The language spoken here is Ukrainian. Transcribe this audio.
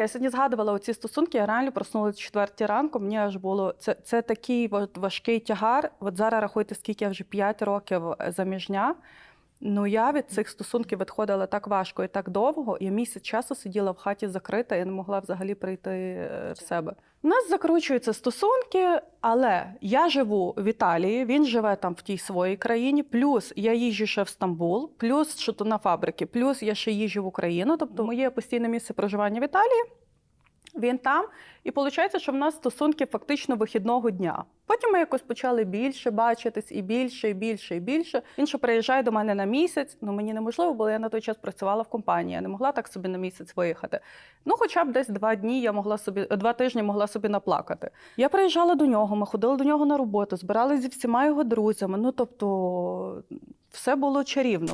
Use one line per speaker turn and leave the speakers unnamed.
Я сьогодні згадувала оці стосунки, я реально проснулася четвертій ранку. Мені аж було це, це такий важкий тягар. От зараз рахуйте, скільки я вже 5 років е, заміжня. Ну я від цих стосунків відходила так важко і так довго. Я місяць часу сиділа в хаті закрита, я не могла взагалі прийти е, в себе. У нас закручуються стосунки, але я живу в Італії, він живе там в тій своїй країні. Плюс я їжджу ще в Стамбул, плюс що то на фабрики, плюс я ще їжджу в Україну. Тобто моє постійне місце проживання в Італії. Він там, і виходить, що в нас стосунки фактично вихідного дня. Потім ми якось почали більше бачитись і більше, і більше, і більше. Він ще приїжджає до мене на місяць. Ну мені неможливо, бо я на той час працювала в компанії. Я не могла так собі на місяць виїхати. Ну, хоча б десь два дні я могла собі два тижні могла собі наплакати. Я приїжджала до нього, ми ходили до нього на роботу, збиралися зі всіма його друзями. Ну тобто, все було чарівно.